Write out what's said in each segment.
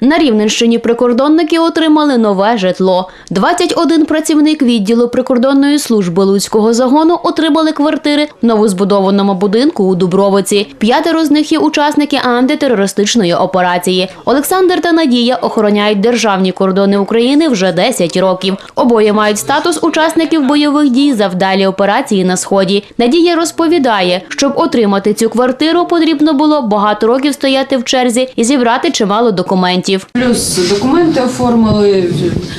На Рівненщині прикордонники отримали нове житло. 21 працівник відділу прикордонної служби Луцького загону отримали квартири в новозбудованому будинку у Дубровиці. П'ятеро з них є учасники антитерористичної операції. Олександр та Надія охороняють державні кордони України вже 10 років. Обоє мають статус учасників бойових дій завдалі операції на сході. Надія розповідає, щоб отримати цю квартиру, потрібно було багато років стояти в черзі і зібрати чимало документів. Плюс документи оформили,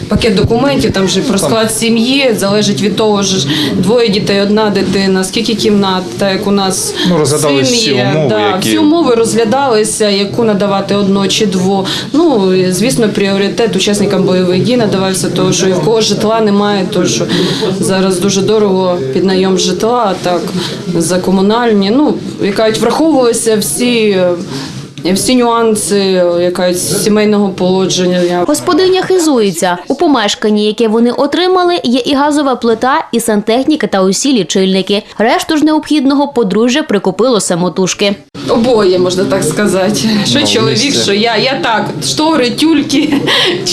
пакет документів, там же про склад сім'ї, залежить від того, ж двоє дітей, одна дитина, скільки кімнат, так як у нас Ну, розглядались всі сім'ї, умови, да, які- всі умови розглядалися, яку надавати одно чи дво. Ну, звісно, пріоритет учасникам бойових дій надавався, того, що і в кого житла немає, то що зараз дуже дорого під найом житла, так за комунальні. Ну, яка враховувалися всі. Всі нюанси якась сімейного положення. Господиня хизується. У помешканні, яке вони отримали, є і газова плита, і сантехніка та усі лічильники. Решту ж необхідного подружжя прикупило самотужки. Обоє можна так сказати. Що Ну, чоловік, що я. Я так, штори, тюльки.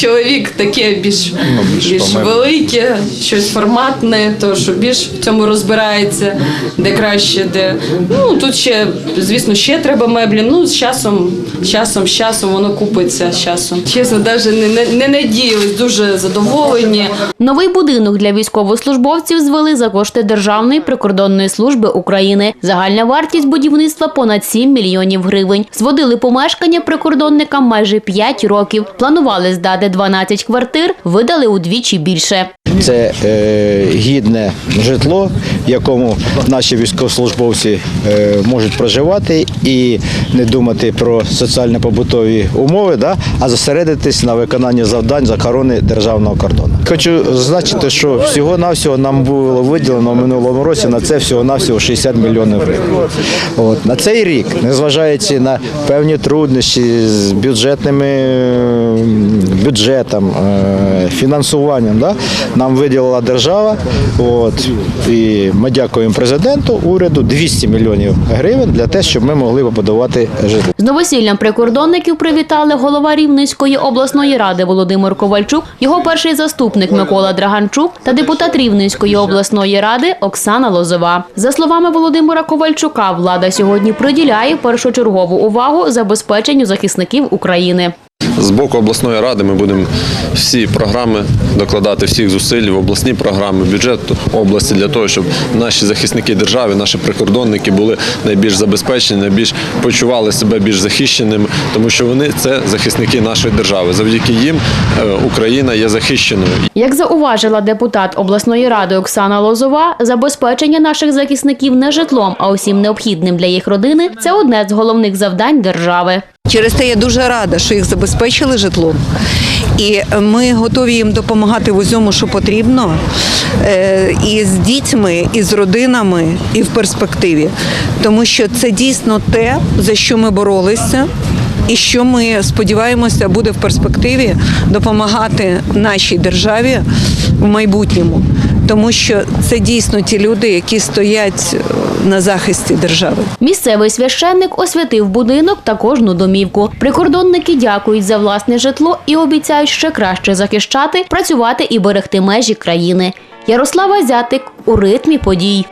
Чоловік таке більш, Ну, більш більш велике, щось форматне, то що більш в цьому розбирається, де краще, де. Ну тут ще, звісно, ще треба меблі. Ну, з часом, з часом, з часом воно купиться з часом. Чесно, навіть не, не, не надіялись, дуже задоволені. Новий будинок для військовослужбовців звели за кошти Державної прикордонної служби України. Загальна вартість будівництва понад 7 мільйонів гривень. Зводили помешкання прикордонникам майже 5 років. Планували здати 12 квартир, видали удвічі більше. Це е, гідне житло, в якому наші військовослужбовці е, можуть проживати і не думати про соціально-побутові умови, да, а зосередитись на виконанні завдань з охорони державного кордону. Хочу зазначити, що всього-навсього нам було виділено в минулому році на це всього-навсього 60 мільйонів гривень. От. На цей рік, незважаючи на певні труднощі з бюджетними е, бюджетом, е, фінансуванням, да, нам виділила держава. От, і ми дякуємо президенту, уряду 200 мільйонів гривень для того, щоб ми могли побудувати житло. З новосіллям прикордонників привітали голова Рівненської обласної ради Володимир Ковальчук, його перший заступник Микола Драганчук та депутат Рівненської обласної ради Оксана Лозова. За словами Володимира Ковальчука, влада сьогодні приділяє першочергову увагу забезпеченню захисників України. З боку обласної ради ми будемо всі програми докладати всіх зусиль в обласні програми, бюджет області для того, щоб наші захисники держави, наші прикордонники були найбільш забезпечені, найбільш почували себе більш захищеними, тому що вони це захисники нашої держави. Завдяки їм е, Україна є захищеною. Як зауважила депутат обласної ради Оксана Лозова, забезпечення наших захисників не житлом, а усім необхідним для їх родини це одне з головних завдань держави. Через те я дуже рада, що їх забезпечили житлом. І ми готові їм допомагати в усьому, що потрібно, е, і з дітьми, і з родинами, і в перспективі. Тому що це дійсно те, за що ми боролися. І що ми сподіваємося буде в перспективі допомагати нашій державі в майбутньому, тому що це дійсно ті люди, які стоять е, на захисті держави. Місцевий священник освятив будинок та кожну домівку. Прикордонники дякують за власне житло і обіцяють ще краще захищати, працювати і берегти межі країни. Ярослава Зятик у ритмі подій.